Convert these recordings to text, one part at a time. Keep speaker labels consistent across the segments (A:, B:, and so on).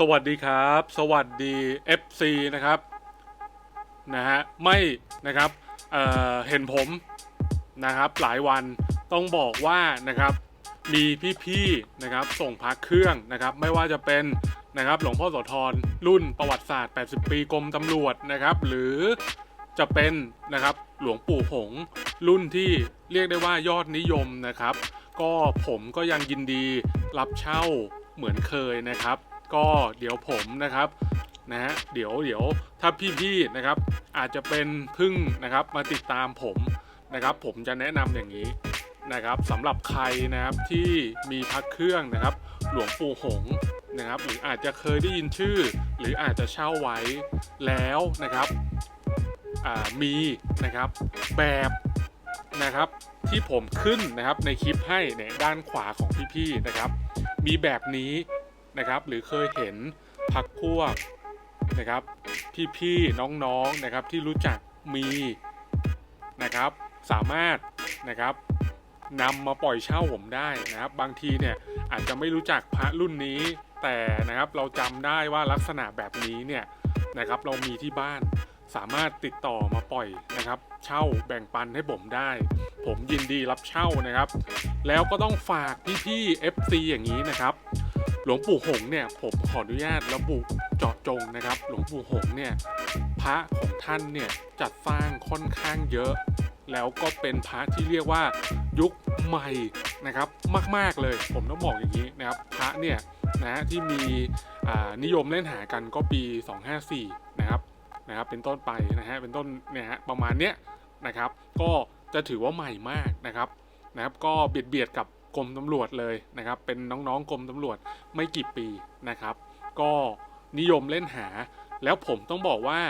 A: สวัสดีครับ สวัสดี FC นะครับนะฮะไม่นะครับเเห็นผมนะครับหลายวันต้องบอกว่านะครับมีพี่ๆนะครับส่งพักเครื่องนะครับไม่ว่าจะเป็นนะครับหลวงพ่อโสธรรุ่นประวัติศาสตร์ 80 ปีกรมตำรวจนะครับหรือจะเป็นนะครับหลวงปู่หงรุ่นที่เรียกได้ว่ายอดนิยมนะครับ ก็ผมก็ยังยินดีรับเช่าเหมือนเคยนะครับ ก็เดี๋ยวผมนะครับนะฮะเดี๋ยวเดี๋ยวถ้าพี่ๆนะครับ อาจจะเป็นพึ่งนะครับมาติดตามผมนะครับ ผมจะแนะนำอย่างนี้นะครับสำหรับใครนะครับที่มีพักเครื่องนะครับ หลวงปู่หงนะครับ หรืออาจจะเคยได้ยินชื่อ หรืออาจจะเช่าไว้แล้วนะครับมีนะครับแบบนะครับที่ผมขึ้นนะครับในคลิปให้เนี่ยด้านขวาของพี่ๆนะครับ มีแบบนี้ นะครับ หรือเคยเห็นพักพวกนะครับ พี่ๆน้องๆนะครับที่รู้จักมีนะครับ สามารถนะครับนำมาปล่อยเช่าผมได้นะครับ บางทีเนี่ยอาจจะไม่รู้จักพระรุ่นนี้ แต่นะครับเราจำได้ว่าลักษณะแบบนี้เนี่ยนะครับ เรามีที่บ้านสามารถติดต่อมาปล่อยนะครับ เช่าแบ่งปันให้ผมได้ ผมยินดีรับเช่านะครับ แล้วก็ต้องฝากพี่ๆ FC อย่างนี้นะครับ หลวงปู่หงส์เนี่ยผมขออนุญาตระบุเจาะจงนะครับ หลวงปู่หงส์เนี่ยพระของท่านเนี่ยจัดสร้างค่อนข้างเยอะ แล้วก็เป็นพระที่เรียกว่ายุคใหม่นะครับมาก ๆเลยผมต้องบอกอย่างนี้นะครับพระเนี่ยนะที่มีนิยมเล่นหากันก็ปี 254 นะครับนะครับเป็นต้นไปนะฮะเป็นต้นเนี่ยฮะประมาณเนี้ยนะครับ ก็จะถือว่าใหม่มากนะครับนะครับ ก็เบียดเบียดกับ กรมตำรวจเลยนะครับ เป็นน้องๆกรมตำรวจไม่กี่ปีนะครับ ก็นิยมเล่นหา แล้วผมต้องบอกว่า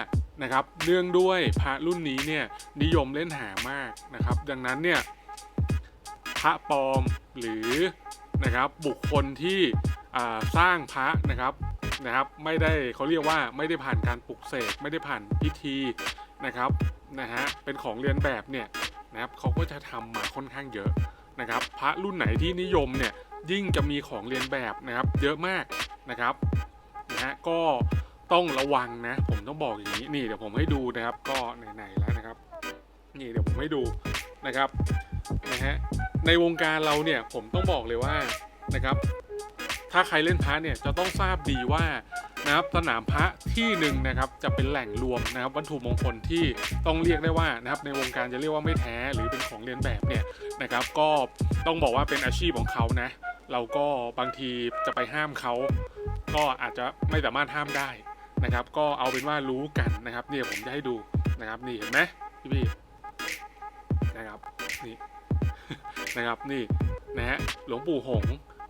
A: นะครับเนื่องด้วยพระรุ่นนี้เนี่ยนิยมเล่นหามากนะครับ ดังนั้นเนี่ยพระปลอมหรือนะครับบุคคลที่สร้างพระนะครับนะครับไม่ได้เขาเรียกว่าไม่ได้ผ่านการปลุกเสกไม่ได้ผ่านพิธีนะครับนะฮะเป็นของเรียนแบบเนี่ยนะครับเขาก็จะทำมาค่อนข้างเยอะ นะครับ พระรุ่นไหนที่นิยมเนี่ยยิ่งจะมีของเรียนแบบนะครับเยอะมากนะครับนะฮะก็ต้องระวังนะ ผมต้องบอกอย่างนี้นี่เดี๋ยวผมให้ดูนะครับ ก็ไหนๆแล้วนะครับ นี่เดี๋ยวผมให้ดูนะครับนะฮะในวงการเราเนี่ยผมต้องบอกเลยว่านะครับ ถ้าใครเล่นพระเนี่ยจะต้องทราบดีว่านะครับสนามพระที่หนึ่งนะครับจะเป็นแหล่งรวมนะครับวัตถุมงคลที่ต้องเรียกได้ว่านะครับในวงการจะเรียกว่าไม่แท้หรือเป็นของเรียนแบบเนี่ยนะครับก็ต้องบอกว่าเป็นอาชีพของเขานะเราก็บางทีจะไปห้ามเขาก็อาจจะไม่สามารถห้ามได้นะครับ ก็เอาเป็นว่ารู้กันนะครับเนี่ยผมจะให้ดูนะครับนี่เห็นไหมพี่พี่นะครับนี่นะครับนี่นะฮะหลวงปู่หง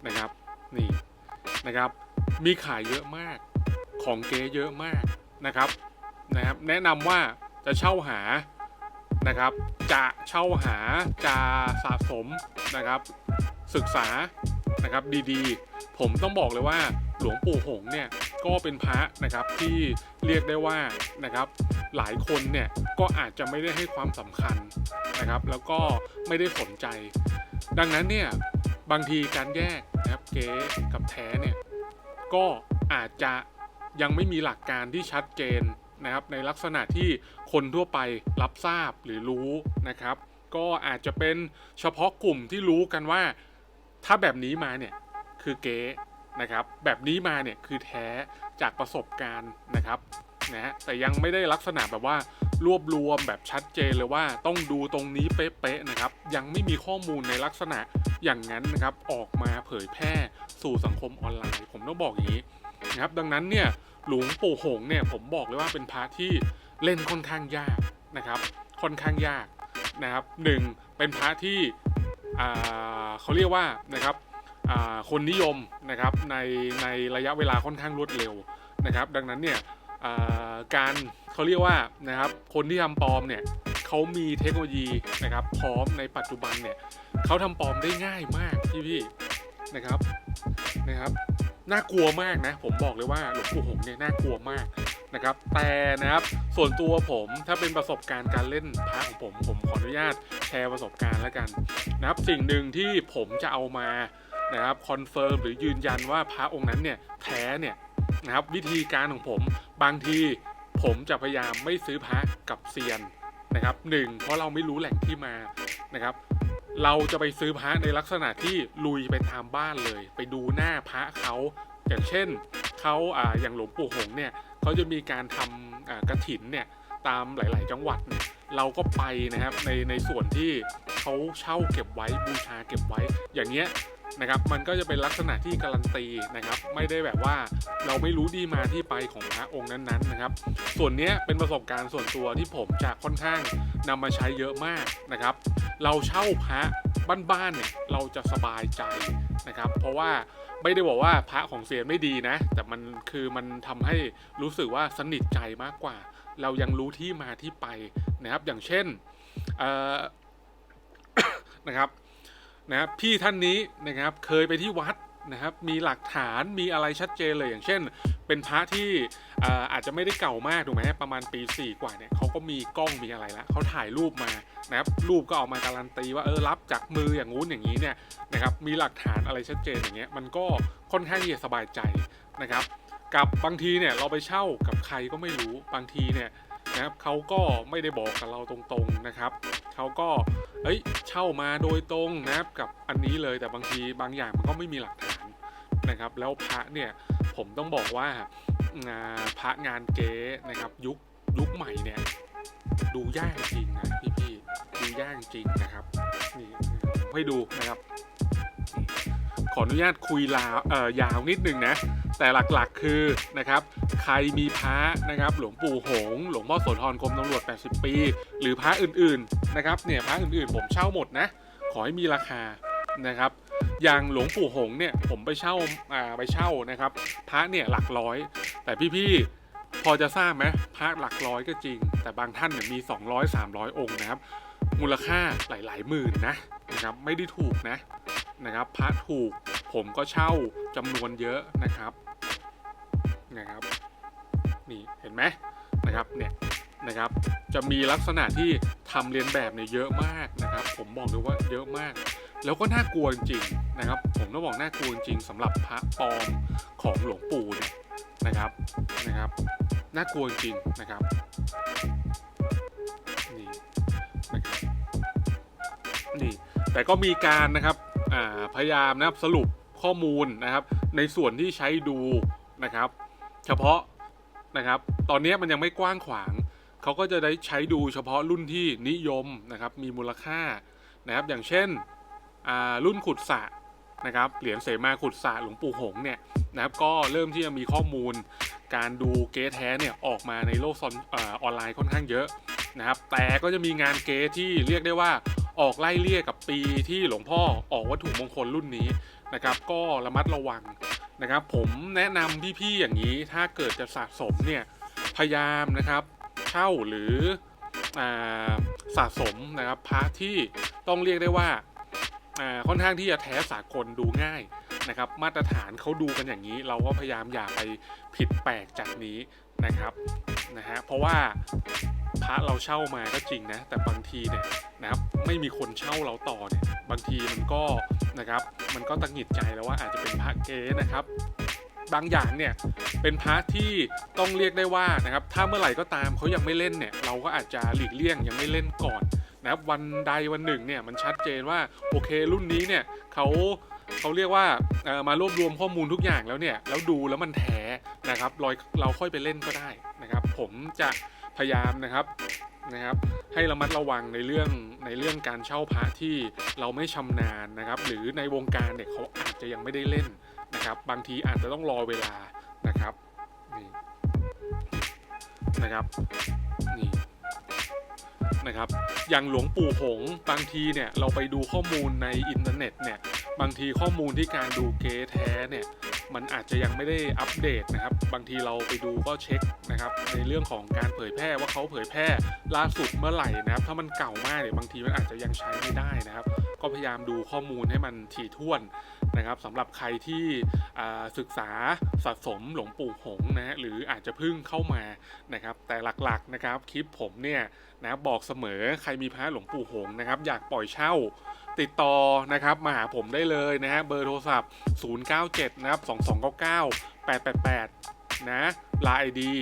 A: นะครับ นี่นะครับ มีขายเยอะมากของเก๊เยอะมากนะครับนะครับแนะนำว่าจะเช่าหานะครับ จะเช่าหาจะสะสมนะครับ ศึกษานะครับดีๆ ผมต้องบอกเลยว่าหลวงปู่หงเนี่ยก็เป็นพระนะครับที่เรียกได้ว่านะครับหลายคนเนี่ยก็อาจจะไม่ได้ให้ความสำคัญนะครับ แล้วก็ไม่ได้สนใจ ดังนั้นเนี่ย บางทีการแยกนะครับเก๊กับแท้เนี่ยก็อาจจะยังไม่มีหลักการที่ชัดเจนนะครับในลักษณะที่คนทั่วไปรับทราบหรือรู้นะครับ ก็อาจจะเป็นเฉพาะกลุ่มที่รู้กันว่า ถ้าแบบนี้มาเนี่ยคือเก๊นะครับแบบนี้มาเนี่ยคือแท้จากประสบการณ์นะครับ นะฮะแต่ยังไม่ได้ลักษณะแบบว่ารวบรวมแบบชัดเจนเลยว่าต้องดูตรงนี้เป๊ะๆนะครับ ยังไม่มีข้อมูลในลักษณะอย่างนั้นนะครับ ออกมาเผยแพร่สู่สังคมออนไลน์ ผมต้องบอกอย่างนี้นะครับ ดังนั้นเนี่ยหลวงปู่หงเนี่ยผมบอกเลยว่าเป็นพระที่เล่นค่อนข้างยากนะครับ ค่อนข้างยากนะครับหนึ่งเป็นพระที่เขาเรียกว่านะครับคนนิยมนะครับในในระยะเวลาค่อนข้างรวดเร็วนะครับ ดังนั้นเนี่ย การเขาเรียกว่านะครับคนที่ทำปลอมเนี่ยเขามีเทคโนโลยีนะครับพร้อมในปัจจุบันเนี่ยเขาทำปลอมได้ง่ายมากพี่พี่นะครับนะครับน่ากลัวมากนะผมบอกเลยว่าหลวงปู่หงเนี่ยน่ากลัวมากนะครับ แต่นะครับส่วนตัวผมถ้าเป็นประสบการณ์การเล่นพระของผมผมขออนุญาตแชร์ประสบการณ์แล้วกันนะครับสิ่งหนึ่งที่ผมจะเอามานะครับคอนเฟิร์มหรือยืนยันว่าพระองค์นั้นเนี่ยแท้เนี่ยนะครับวิธีการของผม บางทีผมจะพยายามไม่ซื้อพระกับเซียนนะครับหนึ่งเพราะเราไม่รู้แหล่งที่มานะครับ เราจะไปซื้อพระในลักษณะที่ลุยไปตามบ้านเลย ไปดูหน้าพระเขาอย่างเช่นเขาอ่าอย่างหลวงปู่หงเนี่ยเขาจะมีการทำอ่ากระถินเนี่ยตามหลาย ๆ จังหวัดเนี่ยเราก็ไปนะครับในในส่วนที่เขาเช่าเก็บไว้บูชาเก็บไว้อย่างเงี้ย นะครับ มันก็จะเป็นลักษณะที่การันตีนะครับ ไม่ได้แบบว่าเราไม่รู้ดีมาที่ไปของพระองค์นั้นๆนะครับ ส่วนนี้เป็นประสบการณ์ส่วนตัวที่ผมจะค่อนข้างนำมาใช้เยอะมากนะครับ เราเช่าพระบ้านๆเนี่ยเราจะสบายใจนะครับ เพราะว่าไม่ได้บอกว่าพระของเซียนไม่ดีนะ แต่มันคือมันทำให้รู้สึกว่าสนิทใจมากกว่า เรายังรู้ที่มาที่ไปนะครับ อย่างเช่นนะครับ นะครับพี่ท่านนี้นะครับเคยไปที่วัดนะครับมีหลักฐานมีอะไรชัดเจนเลยอย่างเช่น เป็นพระที่อาอาจจะไม่ได้เก่ามากถูกไหมประมาณปี4กว่าเนี่ยเขาก็มีกล้องมีอะไรแล้วเขาถ่ายรูปมานะครับรูปก็ออกมาการันตีว่าเออรับจากมืออย่างงู้นอย่างนี้เนี่ยนะครับมีหลักฐานอะไรชัดเจนอย่างเงี้ยมันก็ค่อนข้างที่จะสบายใจนะครับกับบางทีเนี่ยเราไปเช่ากับใครก็ไม่รู้บางทีเนี่ย นะครับเขาก็ไม่ได้บอกกับเราตรงๆนะครับเขาก็เอ้ยเช่ามาโดยตรงนะครับกับอันนี้เลยแต่บางทีบางอย่างมันก็ไม่มีหลักฐานนะครับ แล้วพระเนี่ยผมต้องบอกว่าพระงานเก๊นะครับยุคยุคใหม่เนี่ยดูยากจริงนะพี่ๆดูยากจริงนะครับนี่ให้ดูนะครับ ขออนุญาตคุยลาวเอ่อยาวนิดนึงนะ แต่หลักๆคือนะครับใครมีพระนะครับหลวงปู่หง หลวงพ่อโสธรกรมตำรวจ 80 ปี หรือพระอื่นๆนะครับเนี่ยพระอื่นๆ ผมเช่าหมดนะ ขอให้มีราคานะครับอย่างหลวงปู่หงเนี่ยผมไปเช่าอ่าไปเช่านะครับพระเนี่ยหลักร้อย แต่พี่ๆพอจะทราบไหมพระหลักร้อยก็จริง แต่บางท่านเนี่ยมี 200 300 องค์นะครับมูลค่าหลายๆหมื่นนะนะครับไม่ได้ถูกนะนะครับพระถูกผมก็เช่าจำนวนเยอะนะครับ นะครับ นี่เห็นไหมนะครับเนี่ยนะครับ จะมีลักษณะที่ทำเรียนแบบเนี่ยเยอะมากนะครับ ผมบอกเลยว่าเยอะมาก แล้วก็น่ากลัวจริงๆนะครับ ผมต้องบอกน่ากลัวจริงๆสำหรับพระปลอมของหลวงปู่เนี่ยนะครับนะครับน่ากลัวจริงนะครับนี่นะครับนี่แต่ก็มีการนะครับพยายามนะครับสรุปข้อมูลนะครับ ในส่วนที่ใช้ดูนะครับ เฉพาะนะครับ ตอนนี้มันยังไม่กว้างขวาง เขาก็จะได้ใช้ดูเฉพาะรุ่นที่นิยมนะครับ มีมูลค่านะครับ อย่างเช่นอ่ารุ่นขุดสะนะครับเหรียญเสมาขุดสะหลวงปู่หงเนี่ยนะครับ ก็เริ่มที่จะมีข้อมูลการดูเก๊แท้เนี่ยออกมาในโลกออนไลน์ค่อนข้างเยอะนะครับ แต่ก็จะมีงานเก๊ที่เรียกได้ว่าออกไล่เลี่ยกับปีที่หลวงพ่อออกวัตถุมงคลรุ่นนี้นะครับ ก็ระมัดระวัง นะครับ ผมแนะนำพี่ๆอย่างนี้ถ้าเกิดจะสะสมเนี่ยพยายามนะครับเช่าหรืออสะสมนะครับพระที่ต้องเรียกได้ว่าค่อนข้างที่จะแท้สากลดูง่ายนะครับ มาตรฐานเขาดูกันอย่างนี้ เราก็พยายามอย่าไปผิดแปลกจากนี้นะครับนะฮะเพราะว่า พระเราเช่ามาก็จริงนะ แต่บางทีเนี่ยนะครับไม่มีคนเช่าเราต่อเนี่ยบางทีมันก็นะครับมันก็ตังหิดใจแล้วว่าอาจจะเป็นพระเก๊นะครับ บางอย่างเนี่ยเป็นพระที่ต้องเรียกได้ว่านะครับถ้าเมื่อไหร่ก็ตามเขายังไม่เล่นเนี่ยเราก็อาจจะหลีกเลี่ยงยังไม่เล่นก่อนนะครับวันใดวันหนึ่งเนี่ยมันชัดเจนว่าโอเครุ่นนี้เนี่ยเขาเขาเรียกว่ามารวบรวมข้อมูลทุกอย่างแล้วเนี่ยแล้วดูแล้วมันแท้นะครับเราเราค่อยไปเล่นก็ได้นะครับ ผมจะ พยายามนะครับนะครับให้ระมัดระวังในเรื่องในเรื่องการเช่าพระที่เราไม่ชำนาญนะครับ หรือในวงการเนี่ยเขาอาจจะยังไม่ได้เล่นนะครับ บางทีอาจจะต้องรอเวลานะครับนี่นะครับนี่นะครับอย่างหลวงปู่หงบางทีเนี่ยเราไปดูข้อมูลในอินเทอร์เน็ตเนี่ยบางทีข้อมูลที่การดูเกแท้เนี่ย มันอาจจะยังไม่ได้อัปเดตนะครับ บางทีเราไปดูก็เช็คนะครับ ในเรื่องของการเผยแพร่ว่าเขาเผยแพร่ล่าสุดเมื่อไหร่นะครับ ถ้ามันเก่ามากเนี่ยบางทีมันอาจจะยังใช้ไม่ได้นะครับ ก็พยายามดูข้อมูลให้มันถี่ถ้วนนะครับสำหรับใครที่ศึกษาสะสมหลวงปู่หงนะฮะหรืออาจจะเพิ่งเข้ามานะครับ แต่หลักๆนะครับคลิปผมเนี่ยนะบอกเสมอใครมีพระหลวงปู่หงนะครับ อยากปล่อยเช่าติดต่อนะครับมาหาผมได้เลยนะฮะเบอร์โทรศัพท์ 097 นะครับ 2299 888 นะลายดี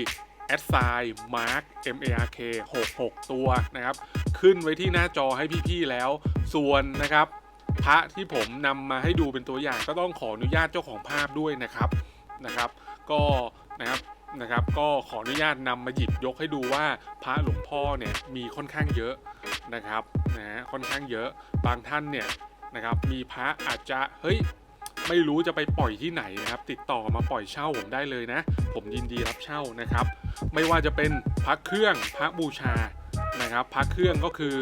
A: แอดไซน์มาร์ค M A R K 66 ตัวนะครับ ขึ้นไว้ที่หน้าจอให้พี่ๆแล้ว ส่วนนะครับ พระที่ผมนำมาให้ดูเป็นตัวอย่างก็ต้องขออนุญาตเจ้าของภาพด้วยนะครับนะครับ ก็นะครับนะครับ ก็ขออนุญาตนำมาหยิบยกให้ดูว่าพระหลวงพ่อเนี่ยมีค่อนข้างเยอะนะครับนะฮะค่อนข้างเยอะบางท่านเนี่ยนะครับมีพระอาจจะเฮ้ย ไม่รู้จะไปปล่อยที่ไหนนะครับ ติดต่อมาปล่อยเช่าผมได้เลยนะ ผมยินดีรับเช่านะครับ ไม่ว่าจะเป็นพระเครื่องพระบูชานะครับพระเครื่องก็คือ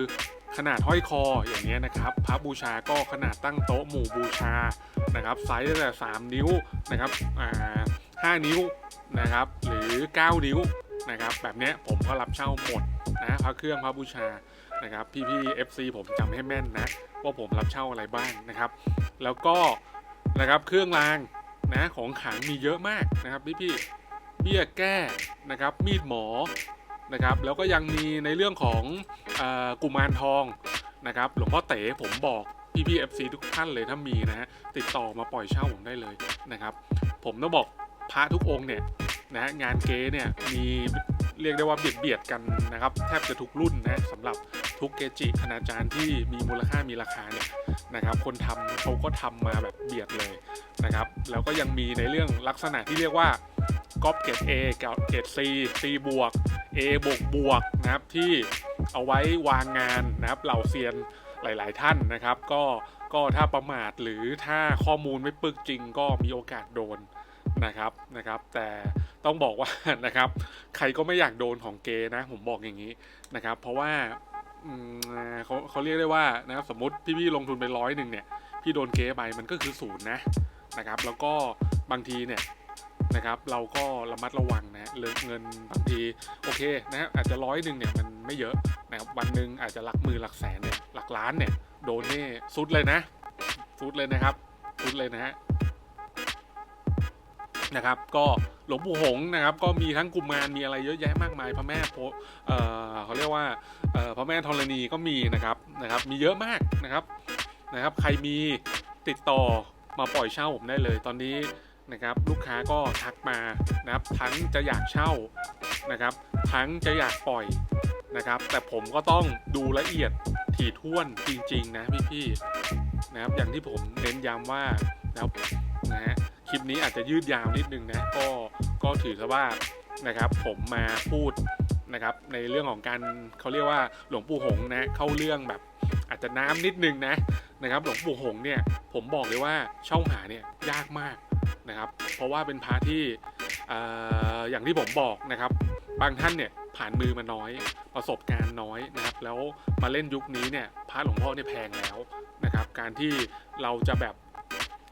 A: ขนาดห้อยคออย่างเงี้ยนะครับพระบูชาก็ขนาดตั้งโต๊ะหมู่บูชานะครับไซส์ตั้งแต่ 3 นิ้วนะครับอ่า5นิ้วนะครับหรือ 9 นิ้วนะครับแบบเนี้ยผมก็รับเช่าหมดนะพระเครื่องพระบูชานะครับพี่ๆ FC ผมจำให้แม่นนะว่าผมรับเช่าอะไรบ้างนะครับ แล้วก็ นะครับ เครื่องรางนะของขลังมีเยอะมากนะครับพี่ๆเบี้ยแก้นะครับ มีดหมอนะครับ แล้วก็ยังมีในเรื่องของออกุมารทองนะครับ หลวงพ่อเต๋ผมบอกพี่พี่เอฟซีทุกท่านเลยถ้ามีนะฮะติดต่อมาปล่อยเช่าผมได้เลยนะครับ ผมต้องบอกพระทุกองค์เนี่ยนะฮะงานเก๊เนี่ยมี เรียกได้ว่าเบียดเบียดกันนะครับแทบจะทุกรุ่นนะสำหรับทุกเกจิคณาจารย์ที่มีมูลค่ามีราคาเนี่ยนะครับ คนทำเขาก็ทำมาแบบเบียดเลยนะครับ แล้วก็ยังมีในเรื่องลักษณะที่เรียกว่าก๊อปเกรด A กับเกรด C C บวก A บวกบวกนะครับที่เอาไว้วางงานนะครับเหล่าเซียนหลาย ๆ ท่านนะครับ ก็ก็ถ้าประมาทหรือถ้าข้อมูลไม่ปึกจริงก็มีโอกาสโดนนะครับนะครับ แต่ ต้องบอกว่านะครับ ใครก็ไม่อยากโดนของเกนะ ผมบอกอย่างนี้นะครับ เพราะว่าเขาเขาเรียกได้ว่านะครับสมมติพี่ๆลงทุนไปร้อยหนึ่งเนี่ย พี่โดนเกไปมันก็คือศูนย์นะนะครับ แล้วก็บางทีเนี่ยนะครับ เราก็ระมัดระวังนะเลิกเงินบางทีโอเคนะอาจจะร้อยหนึ่งเนี่ยมันไม่เยอะนะครับวันหนึ่งอาจจะหลักหมื่นหลักแสนเนี่ยหลักล้านเนี่ยโดนนี่สุดเลยนะสุดเลยนะครับสุดเลยนะฮะ นะครับก็หลวงปู่หงนะครับก็มีทั้งกุมารมีอะไรเยอะแยะมากมายพระแม่โพเออเขาเรียกว่าพระแม่ธรณีก็มีนะครับนะครับมีเยอะมากนะครับนะครับใครมีติดต่อมาปล่อยเช่าผมได้เลยตอนนี้นะครับลูกค้าก็ทักมานะครับทั้งจะอยากเช่านะครับทั้งจะอยากปล่อยนะครับแต่ผมก็ต้องดูละเอียดถี่ถ้วนจริงๆนะพี่ๆนะครับอย่างที่ผมเน้นย้ำว่านะครับนะฮะ ลิปนี้อาจจะยืดยาวนิดนึงนะก็ก็ถือซะว่านะครับผมมาพูดนะครับในเรื่องของการเขาเรียกว่าหลวงปู่หงนะเข้าเรื่องแบบอาจจะน้ำนิดนึงนะนะครับหลวงปู่หงเนี่ยผมบอกเลยว่าช่าหาเนี่ยยากมากนะครับ เพราะว่าเป็นพระที่เอ่ออย่างที่ผมบอกนะครับ บางท่านเนี่ยผ่านมือมาน้อย ประสบการณ์น้อยนะครับ แล้วมาเล่นยุคนี้เนี่ยพระหลวงพ่อเนี่ยแพงแล้วนะครับ การที่เราจะแบบ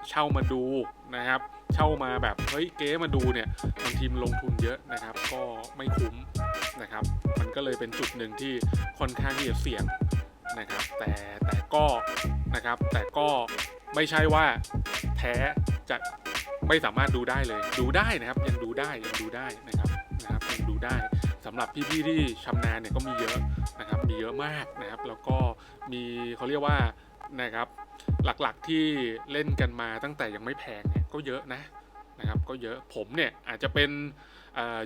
A: เช่ามาดูนะครับ เช่ามาแบบเฮ้ยเก๊มาดูเนี่ยบางทีมลงทุนเยอะนะครับ ก็ไม่คุ้มนะครับ มันก็เลยเป็นจุดหนึ่งที่ค่อนข้างที่จะเสี่ยงนะครับ แต่แต่ก็นะครับ แต่ก็ไม่ใช่ว่าแท้จะไม่สามารถดูได้เลย ดูได้นะครับ ยังดูได้ยังดูได้นะครับนะครับยังดูได้สำหรับพี่ๆที่ชำนาญเนี่ยก็มีเยอะนะครับ มีเยอะมากนะครับ แล้วก็มีเขาเรียกว่านะครับ หลักๆที่เล่นกันมาตั้งแต่ยังไม่แพงเนี่ยก็เยอะนะนะครับก็เยอะผมเนี่ยอาจจะเป็น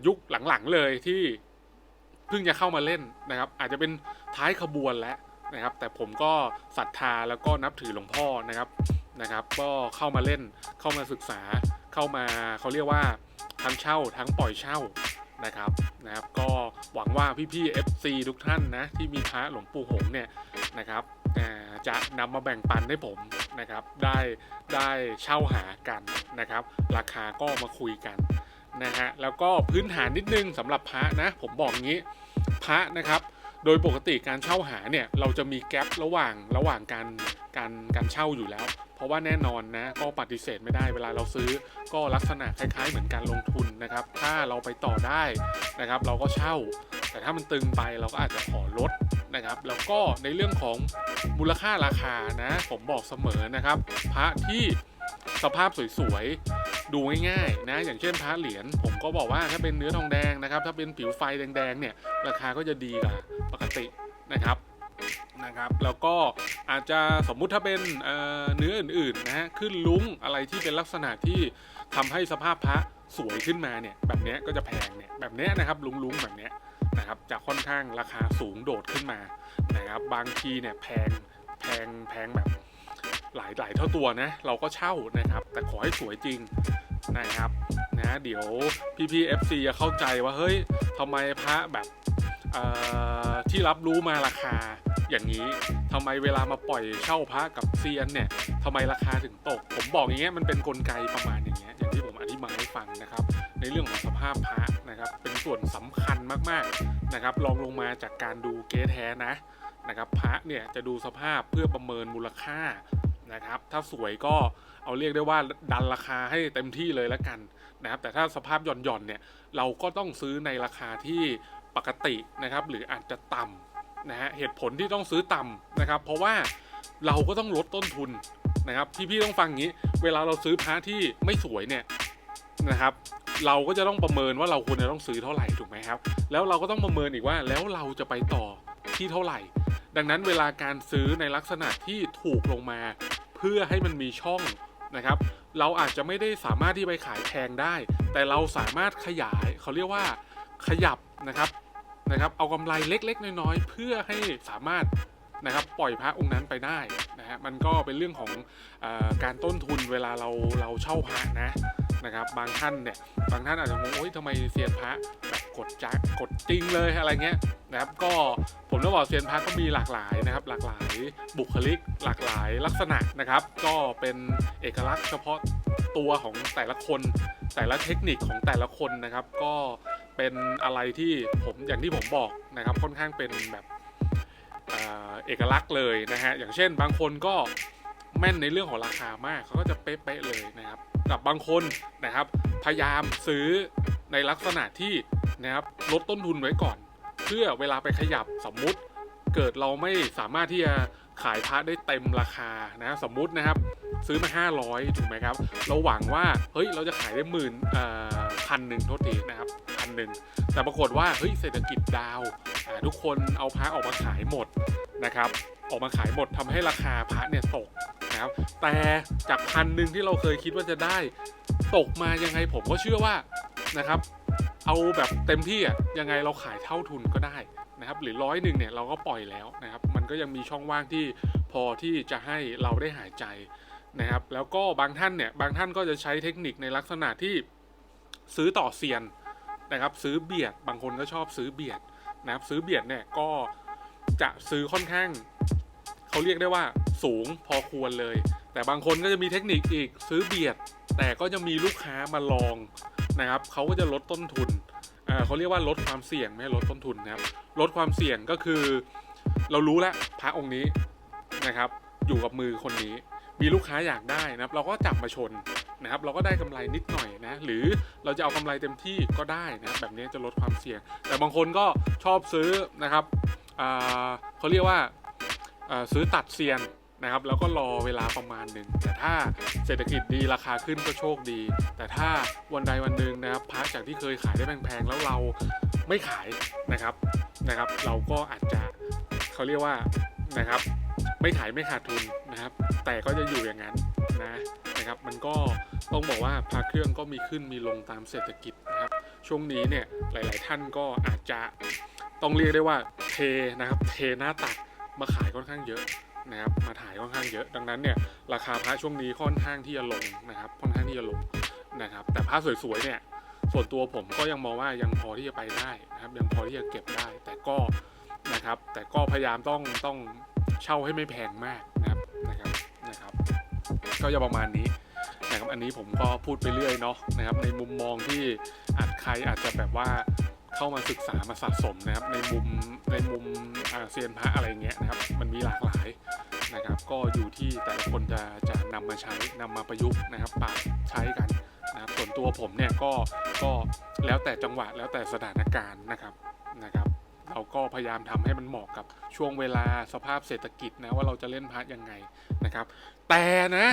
A: ยุคหลังๆเลยที่เพิ่งจะเข้ามาเล่นนะครับ อาจจะเป็นท้ายขบวนแล้วนะครับ แต่ผมก็ศรัทธาแล้วก็นับถือหลวงพ่อนะครับนะครับ ก็เข้ามาเล่นเข้ามาศึกษาเข้ามาเขาเรียกว่าทั้งเช่าทั้งปล่อยเช่านะครับนะครับ ก็หวังว่าพี่ๆ FC ทุกท่านนะที่มีพระหลวงปู่หงเนี่ยนะครับ จะนำมาแบ่งปันให้ผมนะครับ ได้ได้เช่าหากันนะครับ ราคาก็มาคุยกันนะฮะแล้วก็พื้นฐานนิดนึงสำหรับพระนะผมบอกงี้พระนะครับ โดยปกติการเช่าหาเนี่ยเราจะมีแกลบระหว่างระหว่างการการการเช่าอยู่แล้ว เพราะว่าแน่นอนนะก็ปฏิเสธไม่ได้เวลาเราซื้อ ก็ลักษณะคล้ายๆ เหมือนการลงทุนนะครับ ถ้าเราไปต่อได้นะครับ เราก็เช่า แต่ถ้ามันตึงไปเราก็อาจจะขอลดนะครับ แล้วก็ในเรื่องของมูลค่าราคานะ ผมบอกเสมอนะครับ พระที่สภาพสวยๆ ดูง่ายๆนะ อย่างเช่นพระเหรียญผมก็บอกว่าถ้าเป็นเนื้อทองแดงนะครับ ถ้าเป็นผิวไฟแดงๆเนี่ยราคาก็จะดีกว่าปกตินะครับนะครับ แล้วก็อาจจะสมมุติถ้าเป็นเเนื้ออื่นๆนะฮะขึ้นลุ้งอะไรที่เป็นลักษณะที่ทำให้สภาพพระสวยขึ้นมาเนี่ยแบบนี้ก็จะแพงเนี่ยแบบนี้นะครับลุ้งๆแบบนี้ นะครับจะค่อนข้างราคาสูงโดดขึ้นมานะครับบางทีเนี่ยแพงแพงแพงแบบหลายหลายเท่าตัวนะเราก็เช่านะครับ แต่ขอให้สวยจริงนะครับนะเดี๋ยวพี่ๆ FC จะเข้าใจว่าเฮ้ยทำไมพระแบบที่รับรู้มาราคาอย่างนี้ทำไมเวลามาปล่อยเช่าพระกับเซียนเนี่ยทำไมราคาถึงตก ผมบอกอย่างเงี้ยมันเป็นนกลไกประมาณอย่างเงี้ยอย่างที่ อธิบายให้ฟังนะครับ ในเรื่องของสภาพพระนะครับ เป็นส่วนสำคัญมากๆนะครับลองลงมาจากการดูเกแท้นะนะครับ พระเนี่ยจะดูสภาพเพื่อประเมินมูลค่านะครับ ถ้าสวยก็เอาเรียกได้ว่าดันราคาให้เต็มที่เลยแล้วกันนะครับ แต่ถ้าสภาพหย่อนๆเนี่ยเราก็ต้องซื้อในราคาที่ปกตินะครับ หรืออาจจะต่ำนะฮะเหตุผลที่ต้องซื้อต่ำนะครับ เพราะว่าเราก็ต้องลดต้นทุนนะครับพี่ๆต้องฟังงี้ เวลาเราซื้อพระที่ไม่สวยเนี่ย นะครับ เราก็จะต้องประเมินว่าเราควรจะต้องซื้อเท่าไหร่ถูกไหมครับ แล้วเราก็ต้องประเมินอีกว่าแล้วเราจะไปต่อที่เท่าไหร่ ดังนั้นเวลาการซื้อในลักษณะที่ถูกลงมา เพื่อให้มันมีช่องนะครับ เราอาจจะไม่ได้สามารถที่ไปขายแพงได้ แต่เราสามารถขยายเขาเรียกว่าขยับนะครับนะครับ เอากำไรเล็ก ๆ น้อยๆเพื่อให้สามารถนะครับปล่อยพระองค์นั้นไปได้นะฮะมันก็เป็นเรื่องของอการต้นทุนเวลาเราเราเช่าพระนะ นะครับ บางท่านเนี่ย บางท่านอาจจะงงโอ้ยทำไมเซียนพระแบบกดจักกดจริงเลยอะไรเงี้ยนะครับ ก็ผมต้องบอกเซียนพระก็มีหลากหลายนะครับ หลากหลายบุคลิก หลากหลายลักษณะนะครับ ก็เป็นเอกลักษณ์เฉพาะตัวของแต่ละคน แต่ละเทคนิคของแต่ละคนนะครับ ก็เป็นอะไรที่ผมอย่างที่ผมบอกนะครับ ค่อนข้างเป็นแบบเอ่อเอกลักษณ์เลยนะฮะ อย่างเช่น บางคนก็ แม่นในเรื่องของราคามากเขาก็จะเป๊ะๆเลยนะครับ กับบางคนนะครับ พยายามซื้อในลักษณะที่นะครับลดต้นทุนไว้ก่อน เพื่อเวลาไปขยับสมมุติเกิดเราไม่สามารถที่จะขายพระได้เต็มราคานะสมมุตินะครับซื้อมา 500 ถูกไหมครับ เราหวังว่าเฮ้ยเราจะขายได้หมื่นพันหนึ่งโทษทีนะครับพันหนึ่งแต่ปรากฏว่าเฮ้ยเศรษฐกิจดาวทุกคนเอาพระออกมาขายหมดนะครับ ออกมาขายหมดทำให้ราคาพระเนี่ยตก นะครับ แต่จากพันหนึ่งที่เราเคยคิดว่าจะได้ ตกมายังไงผมก็เชื่อว่านะครับ เอาแบบเต็มที่อะยังไงเราขายเท่าทุนก็ได้นะครับ หรือร้อยหนึ่งเนี่ยเราก็ปล่อยแล้วนะครับ มันก็ยังมีช่องว่างที่พอที่จะให้เราได้หายใจนะครับ แล้วก็บางท่านเนี่ยบางท่านก็จะใช้เทคนิคในลักษณะที่ซื้อต่อเซียนนะครับ ซื้อเบียดบางคนก็ชอบซื้อเบียดนะครับ ซื้อเบียดเนี่ยก็จะซื้อค่อนข้าง เขาเรียกได้ว่าสูงพอควรเลย แต่บางคนก็จะมีเทคนิคอีกซื้อเบียด แต่ก็จะมีลูกค้ามาลองนะครับเขาก็จะลดต้นทุนเขาเรียกว่าลดความเสี่ยงไม่ลดต้นทุนนะครับลดความเสี่ยงก็คือ เรารู้แล้วพระองค์นี้นะครับ อยู่กับมือคนนี้ มีลูกค้าอยากได้นะครับ เราก็จับมาชนนะครับ เราก็ได้กำไรนิดหน่อยนะ หรือเราจะเอากำไรเต็มที่ก็ได้นะบแบบนี้จะลดความเสี่ยง แต่บางคนก็ชอบซื้อนะครับเขาเรียกว่า ซื้อตัดเซียนนะครับ แล้วก็รอเวลาประมาณหนึ่งแต่ถ้าเศรษฐกิจดีราคาขึ้นก็โชคดี แต่ถ้าวันใดวันหนึ่งนะครับพระจากที่เคยขายได้แพงๆแล้วเราไม่ขายนะครับนะครับ เราก็อาจจะเขาเรียกว่านะครับ ไม่ขายไม่ขาดทุนนะครับ แต่ก็จะอยู่อย่างนั้นนะนะครับ มันก็ต้องบอกว่าพระเครื่องก็มีขึ้นมีลงตามเศรษฐกิจนะครับ ช่วงนี้เนี่ยหลาย ๆ ท่านก็อาจจะต้องเรียกได้ว่าเทนะครับเทหน้าตัก มาขายค่อนข้างเยอะนะครับมาถ่ายค่อนข้างเยอะ ดังนั้นเนี่ยราคาพระช่วงนี้ค่อนข้างที่จะลงนะครับค่อนข้างที่จะลงนะครับ แต่พระสวยๆเนี่ยส่วนตัวผมก็ยังมองว่ายังพอที่จะไปได้นะครับ ยังพอที่จะเก็บได้ แต่ก็นะครับ แต่ก็พยายามต้องต้องเช่าให้ไม่แพงมากนะครับนะครับนะครับ ก็จะประมาณนี้นะครับอันนี้ผมก็พูดไปเรื่อยเนาะนะครับ ในมุมมองที่อาจใครอาจจะแบบว่า เข้ามาศึกษามาสะสมนะครับ ในมุมในมุมอาเซียนพระอะไรเงี้ยนะครับ มันมีหลากหลายนะครับ ก็อยู่ที่แต่ละคนจะจะนำมาใช้นำมาประยุกต์นะครับปรับใช้กันนะครับส่วนตัวผมเนี่ยก็ก็แล้วแต่จังหวะแล้วแต่สถานการณ์นะครับนะครับ เราก็พยายามทำให้มันเหมาะกับช่วงเวลาสภาพเศรษฐกิจนะว่าเราจะเล่นพระยังไงนะครับ แต่นะ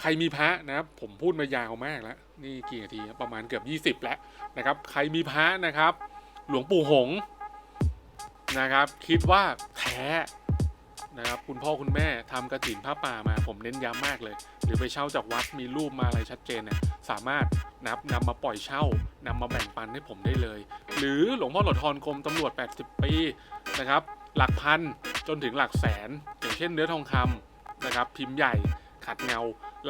A: ใครมีพระนะครับผมพูดมายาวมากแล้วนี่กี่นาทีประมาณเกือบ 20 แล้วนะครับใครมีพระนะครับ หลวงปู่หงนะครับ คิดว่าแท้นะครับคุณพ่อคุณแม่ทำกระถินผ้าป่ามาผมเน้นย้ำมากเลย หรือไปเช่าจากวัดมีรูปมาอะไรชัดเจนเนี่ยสามารถนับนำมาปล่อยเช่านำมาแบ่งปันให้ผมได้เลย หรือหลวงพ่อหลอดทอนกรมตำรวจ 80 ปีนะครับหลักพันจนถึงหลักแสน อย่างเช่นเนื้อทองคำนะครับพิมพ์ใหญ่ ขัดเงา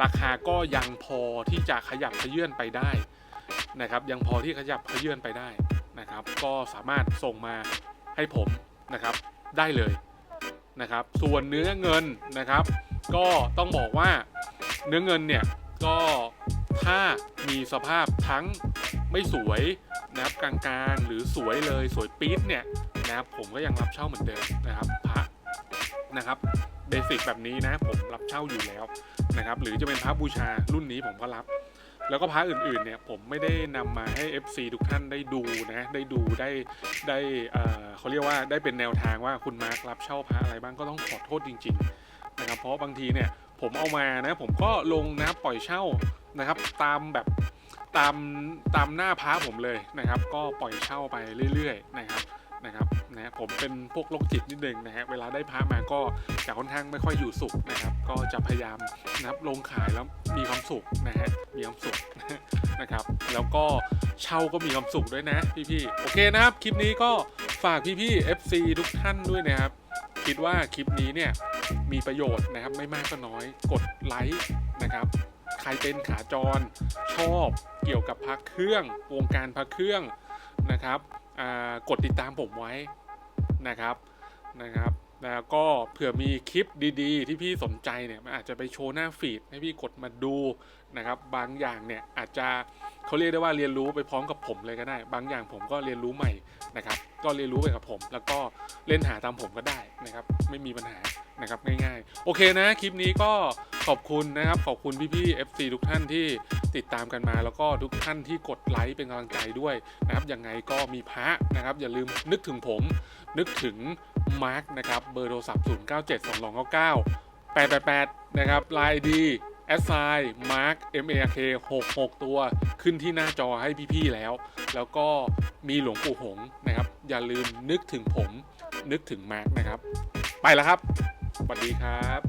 A: ราคาก็ยังพอที่จะขยับขยื่นไปได้นะครับ ยังพอที่ขยับขยื่นไปได้นะครับ ก็สามารถส่งมาให้ผมนะครับได้เลยนะครับ ส่วนเนื้อเงินนะครับ ก็ต้องบอกว่าเนื้อเงินเนี่ยก็ถ้ามีสภาพทั้งไม่สวยนะครับกลางๆ หรือสวยเลยสวยปี๊ดเนี่ยนะครับผมก็ยังรับเช่าเหมือนเดิมนะครับพระนะครับ เบสิกแบบนี้นะผมรับเช่าอยู่แล้วนะครับหรือจะเป็นพระบูชารุ่นนี้ผมก็รับ แล้วก็พระอื่นๆเนี่ยผมไม่ได้นำมาให้ FC ทุกท่านได้ดูนะได้ดูได้ได้เอ่อเขาเรียกว่าได้เป็นแนวทางว่าคุณมาร์ครับเช่าพระอะไรบ้างก็ต้องขอโทษจริงๆนะครับเพราะบางทีเนี่ยผมเอามานะผมก็ลงนะปล่อยเช่านะครับตามแบบตามตามหน้าพระผมเลยนะครับ ก็ปล่อยเช่าไปเรื่อย ๆ นะครับ นะครับนะผมเป็นพวกโรคจิตนิดนึงนะฮะเวลาได้พระมาก็จะค่อนข้างไม่ค่อยอยู่สุขนะครับ ก็จะพยายามนะครับลงขายแล้วมีความสุขนะฮะมีความสุขนะครับ แล้วก็เช่าก็มีความสุขด้วยนะพี่ๆโอเคนะครับ คลิปนี้ก็ฝากพี่ๆ FC ทุกท่านด้วยนะครับ คิดว่าคลิปนี้เนี่ยมีประโยชน์นะครับไม่มากก็น้อยกดไลค์นะครับใครเป็นขาจรชอบเกี่ยวกับพักเครื่องวงการพักเครื่องนะครับ กดติดตามผมไว้นะครับนะครับ แล้วก็เผื่อมีคลิปดีๆ ที่พี่สนใจเนี่ยมันอาจจะไปโชว์หน้าฟีดให้พี่กดมาดูนะครับ บางอย่างเนี่ยอาจจะเขาเรียกได้ว่าเรียนรู้ไปพร้อมกับผมเลยก็ได้ บางอย่างผมก็เรียนรู้ใหม่นะครับ ก็เรียนรู้ไปกับผม แล้วก็เล่นหาตามผมก็ได้นะครับ ไม่มีปัญหา นะครับง่ายๆ โอเคนะคลิปนี้ก็ขอบคุณนะครับขอบคุณพี่ๆ FC ทุกท่านที่ติดตามกันมา แล้วก็ทุกท่านที่กดไลค์เป็นกำลังใจด้วยนะครับยังไงก็มีพระนะครับ อย่าลืมนึกถึงผม นึกถึงมาร์กนะครับเบอร์โทรศัพท์ 0 9 7 2 2 9 9 8 8 8 นะครับไลน์ดีแอสไซมาร์ก M A R K 66 ตัว ขึ้นที่หน้าจอให้พี่ๆแล้ว แล้วก็มีหลวงปู่หงนะครับ อย่าลืมนึกถึงผม นึกถึงมาร์กนะครับ ไปแล้วครับ สวัสดีครับ